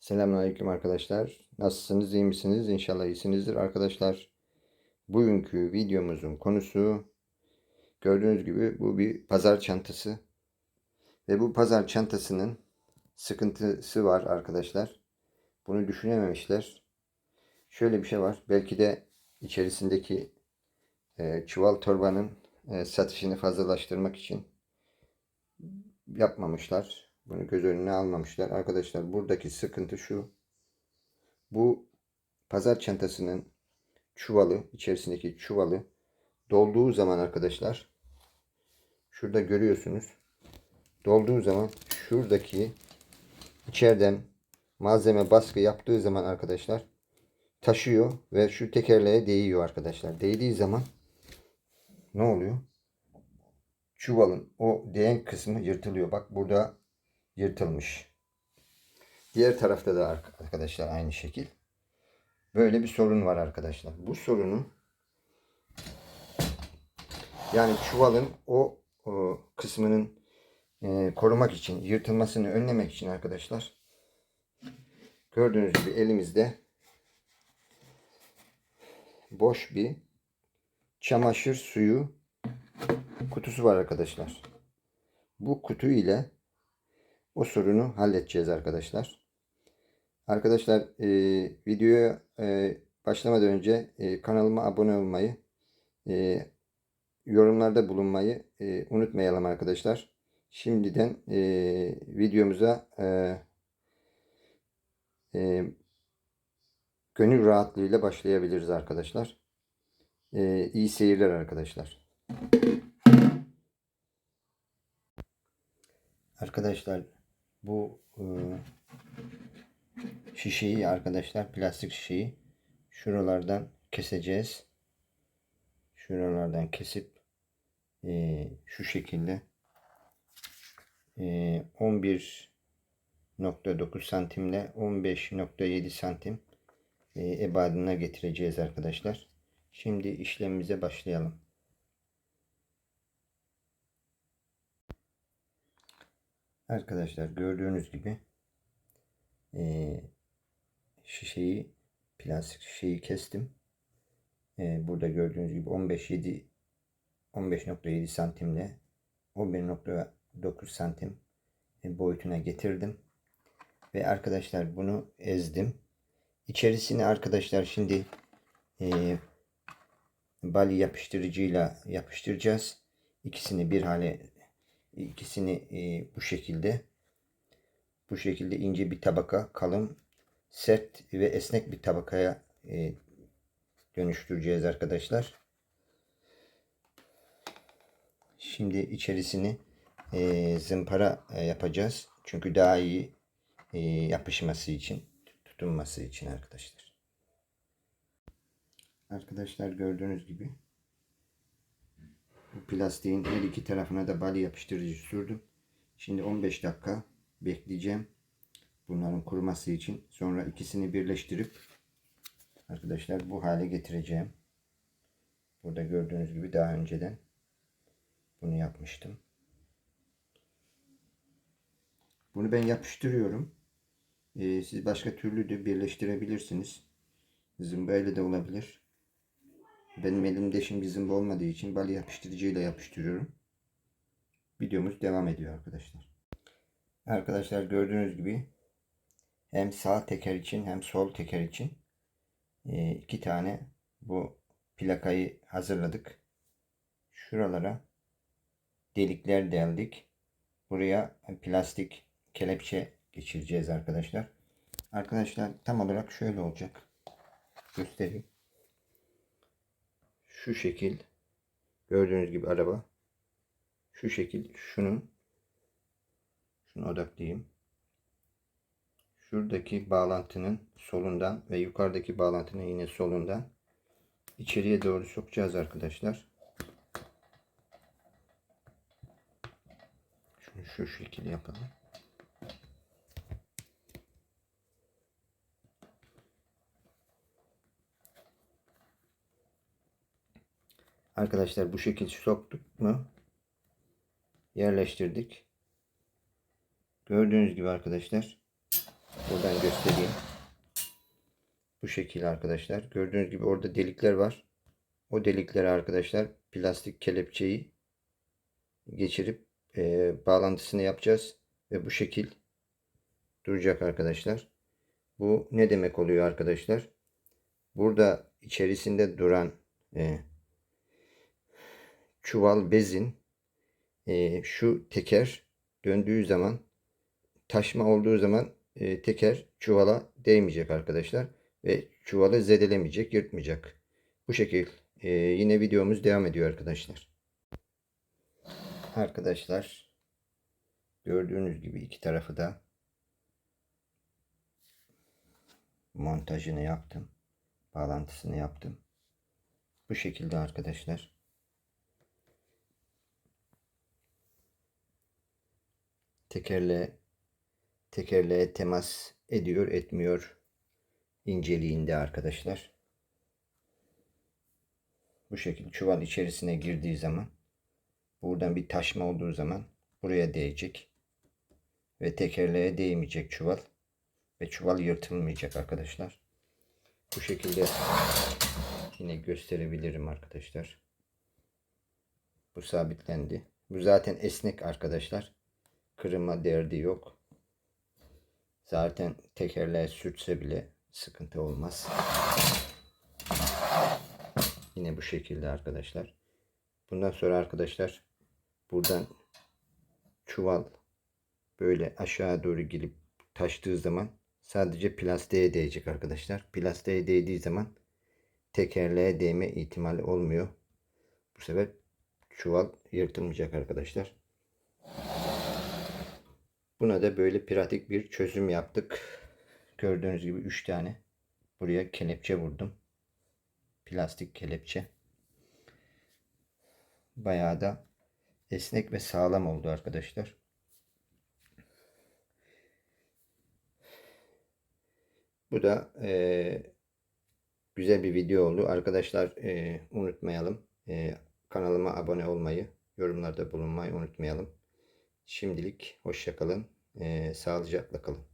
Selamünaleyküm arkadaşlar. Nasılsınız, iyi misiniz? İnşallah iyisinizdir arkadaşlar. Bugünkü videomuzun konusu gördüğünüz gibi bu bir pazar çantası. Ve bu pazar çantasının sıkıntısı var arkadaşlar. Bunu düşünememişler. Şöyle bir şey var. Belki de içerisindeki e, çuval torbanın e, satışını fazlalaştırmak için yapmamışlar. Bunu göz önüne almamışlar. Arkadaşlar buradaki sıkıntı şu. Bu pazar çantasının çuvalı, içerisindeki çuvalı dolduğu zaman arkadaşlar şurada görüyorsunuz. Dolduğu zaman şuradaki içeriden malzeme baskı yaptığı zaman arkadaşlar taşıyor ve şu tekerleğe değiyor arkadaşlar. Değdiği zaman ne oluyor? Çuvalın o değen kısmı yırtılıyor. Bak burada yırtılmış. Diğer tarafta da arkadaşlar aynı şekil. Böyle bir sorun var arkadaşlar. Bu sorunu yani çuvalın o, o kısmının e, korumak için, yırtılmasını önlemek için arkadaşlar gördüğünüz gibi elimizde boş bir çamaşır suyu kutusu var arkadaşlar. Bu kutu ile o sorunu halledeceğiz arkadaşlar. Arkadaşlar e, videoya e, başlamadan önce e, kanalıma abone olmayı, e, yorumlarda bulunmayı e, unutmayalım arkadaşlar. Şimdiden e, videomuza e, e, gönül rahatlığıyla başlayabiliriz arkadaşlar. E, iyi seyirler arkadaşlar. Arkadaşlar bu e, şişeyi arkadaşlar plastik şişeyi şuralardan keseceğiz. Şuralardan kesip e, şu şekilde e, 11.9 santimle 15.7 santim e, ebadına getireceğiz arkadaşlar. Şimdi işlemimize başlayalım. Arkadaşlar gördüğünüz gibi e, şişeyi plastik şişeyi kestim. E, burada gördüğünüz gibi 15.7 15.7 santimle 11.9 santim e, boyutuna getirdim. Ve arkadaşlar bunu ezdim. İçerisine arkadaşlar şimdi e, bali yapıştırıcıyla yapıştıracağız. İkisini bir hale ikisini e, bu şekilde bu şekilde ince bir tabaka kalın sert ve esnek bir tabakaya e, dönüştüreceğiz arkadaşlar. Şimdi içerisini e, zımpara e, yapacağız. Çünkü daha iyi e, yapışması için, tutunması için arkadaşlar. Arkadaşlar gördüğünüz gibi bu plastiğin her iki tarafına da bali yapıştırıcı sürdüm. Şimdi 15 dakika bekleyeceğim. Bunların kuruması için. Sonra ikisini birleştirip arkadaşlar bu hale getireceğim. Burada gördüğünüz gibi daha önceden bunu yapmıştım. Bunu ben yapıştırıyorum. Ee, siz başka türlü de birleştirebilirsiniz. Zımbayla da olabilir. Benim elimde şimdi zımba olmadığı için bali yapıştırıcıyla yapıştırıyorum. Videomuz devam ediyor arkadaşlar. Arkadaşlar gördüğünüz gibi hem sağ teker için hem sol teker için e, iki tane bu plakayı hazırladık. Şuralara delikler deldik. Buraya plastik kelepçe geçireceğiz arkadaşlar. Arkadaşlar tam olarak şöyle olacak. Göstereyim. Şu şekil gördüğünüz gibi araba şu şekil şunun şunu odaklayayım. Şuradaki bağlantının solundan ve yukarıdaki bağlantının yine solundan içeriye doğru sokacağız arkadaşlar. Şunu şu şekil yapalım. Arkadaşlar bu şekil soktuk mu yerleştirdik. Gördüğünüz gibi arkadaşlar Buradan göstereyim. Bu şekil arkadaşlar. Gördüğünüz gibi orada delikler var. O deliklere arkadaşlar plastik kelepçeyi geçirip e, bağlantısını yapacağız. Ve bu şekil duracak arkadaşlar. Bu ne demek oluyor arkadaşlar? Burada içerisinde duran e, çuval bezin e, şu teker döndüğü zaman taşma olduğu zaman e, teker çuvala değmeyecek arkadaşlar ve çuvalı zedelemeyecek, yırtmayacak. Bu şekil e, yine videomuz devam ediyor arkadaşlar. Arkadaşlar gördüğünüz gibi iki tarafı da montajını yaptım. Bağlantısını yaptım. Bu şekilde arkadaşlar. Tekerle tekerleğe temas ediyor, etmiyor inceliğinde arkadaşlar. Bu şekilde çuval içerisine girdiği zaman buradan bir taşma olduğu zaman buraya değecek ve tekerleğe değmeyecek çuval ve çuval yırtılmayacak arkadaşlar. Bu şekilde yine gösterebilirim arkadaşlar. Bu sabitlendi. Bu zaten esnek arkadaşlar. Kırılma derdi yok. Zaten tekerleğe sürtse bile sıkıntı olmaz. Yine bu şekilde arkadaşlar. Bundan sonra arkadaşlar buradan çuval böyle aşağı doğru gelip taştığı zaman sadece plastiğe değecek arkadaşlar. Plastiğe değdiği zaman tekerleğe değme ihtimali olmuyor. Bu sefer çuval yırtılmayacak arkadaşlar. Buna da böyle pratik bir çözüm yaptık. Gördüğünüz gibi 3 tane buraya kelepçe vurdum. Plastik kelepçe. Bayağı da esnek ve sağlam oldu arkadaşlar. Bu da e, güzel bir video oldu. Arkadaşlar e, unutmayalım. E, kanalıma abone olmayı, yorumlarda bulunmayı unutmayalım. Şimdilik hoşçakalın. E, sağlıcakla kalın.